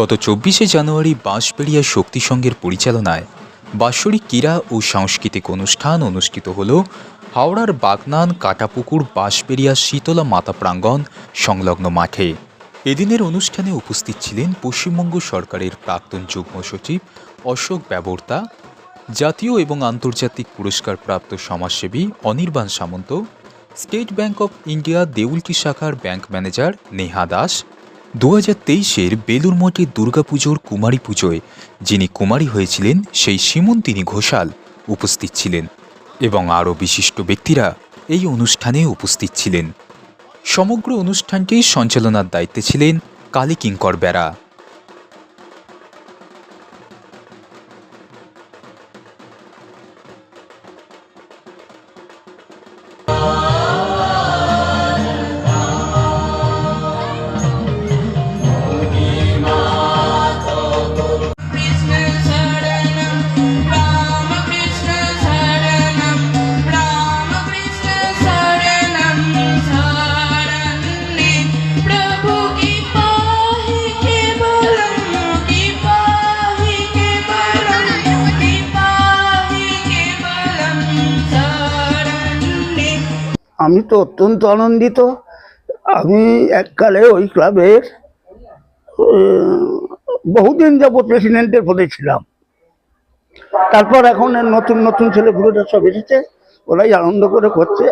গত চব্বিশে জানুয়ারি বাঁশবেড়িয়া শক্তি সংঘের পরিচালনায় বাৎসরিক ক্রীড়া ও সাংস্কৃতিক অনুষ্ঠান অনুষ্ঠিত হল হাওড়ার বাগনান কাটাপুকুর বাঁশবেড়িয়া শীতলা মাতা প্রাঙ্গণ সংলগ্ন মাঠে। এদিনের অনুষ্ঠানে উপস্থিত ছিলেন পশ্চিমবঙ্গ সরকারের প্রাক্তন যুগ্ম সচিব অশোক ব্যবর্তা, জাতীয় এবং আন্তর্জাতিক পুরস্কারপ্রাপ্ত সমাজসেবী Anirban Samanta, State Bank of India Deulti শাখার ব্যাংক ম্যানেজার নেহা দাস দু হাজার তেইশের বেলুর মঠে দুর্গাপুজোর কুমারী পুজোয় যিনি কুমারী হয়েছিলেন, সেই সীমন্তিনী ঘোষাল উপস্থিত ছিলেন এবং আরও বিশিষ্ট ব্যক্তিরা এই অনুষ্ঠানে উপস্থিত ছিলেন। সমগ্র অনুষ্ঠানটির সঞ্চালনার দায়িত্বে ছিলেন কালী কিঙ্কর বেড়া। আমি তো অত্যন্ত আনন্দিত। আমি এককালে ওই ক্লাবের বহুদিন যাবত প্রেসিডেন্টের পদে ছিলাম। তারপর এখন নতুন নতুন ছেলেপুলেরা সব এসেছে ওরাই আনন্দ করে করছে।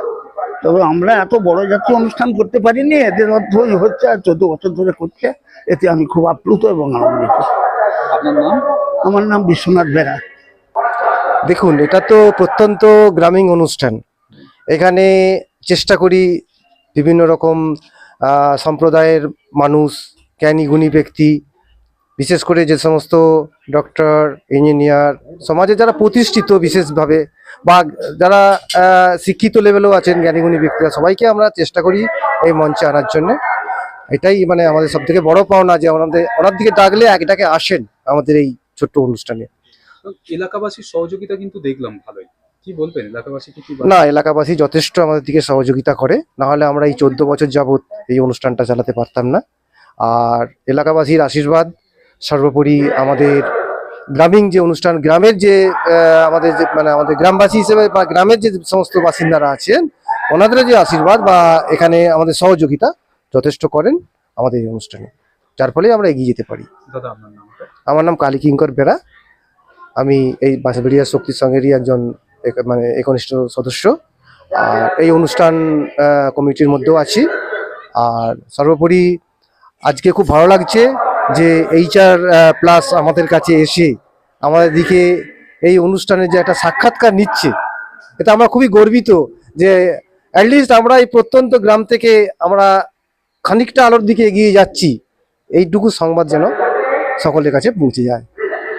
তবে আমরা এত বড় জাতীয় অনুষ্ঠান করতে পারিনি এদের মধ্যেই হচ্ছে আর চোদ্দ বছর ধরে করছে। এতে আমি খুব আপ্লুত এবং আনন্দিত। আমার নাম বিশ্বনাথ বেরা। দেখুন এটা তো প্রত্যন্ত গ্রামীণ অনুষ্ঠান। এখানে চেষ্টা করি বিভিন্ন রকম সম্প্রদায়ের মানুষ, জ্ঞানী, গুণী ব্যক্তি, বিশেষ করে যে সমস্ত ডক্টর, ইঞ্জিনিয়ার, সমাজে যারা প্রতিষ্ঠিত বিশেষভাবে বা যারা শিক্ষিত লেভেলেও আছেন, জ্ঞানী, গুণী ব্যক্তিরা, সবাইকে আমরা চেষ্টা করি এই মঞ্চে আনার জন্য। এটাই মানে আমাদের সব থেকে বড় পাওনা যে আমাদের, ওনার দিকে ডাকলে একটাকে আসেন আমাদের এই ছোট্ট অনুষ্ঠানে। এলাকাবাসীর সহযোগিতা কিন্তু দেখলাম ভালোই। কি বলবেন? এলাকাবাসীকে কি না এলাকাবাসী যথেষ্ট আমাদের দিকে সহযোগিতা করে। না হলে আমরা এই চোদ্দ বছর যাবত এই অনুষ্ঠানটা চালাতে পারতাম না। আর এলাকাবাসীর আশীর্বাদ সর্বোপরি আমাদের গ্রামীণ যে অনুষ্ঠান গ্রামের যে আমাদের যে মানে আমাদের গ্রামবাসী হিসেবে বা গ্রামের যে সমস্ত বাসিন্দারা আছেন ওনাদের যে আশীর্বাদ বা এখানে আমাদের সহযোগিতা যথেষ্ট করেন আমাদের এই অনুষ্ঠানে। যার ফলে আমরা এগিয়ে যেতে পারি। আমার নাম কালী কিঙ্কর বেড়া। আমি এই বাসাবেড়িয়া শক্তি সংঘেরই একজন এক- মানে একনিষ্ঠ সদস্য। আর এই অনুষ্ঠান কমিটির মধ্যেও আছি। আর সর্বোপরি আজকে খুব ভালো লাগছে যে এইচআর প্লাস আমাদের কাছে এসে আমাদের দিকে এই অনুষ্ঠানে যে একটা সাক্ষাৎকার নিচ্ছে, এটা আমরা খুবই গর্বিত যে অ্যাটলিস্ট আমরা এই প্রত্যন্ত গ্রাম থেকে আমরা খানিকটা আলোর দিকে এগিয়ে যাচ্ছি। এইটুকু সংবাদ যেন সকলের কাছে পৌঁছে যায়।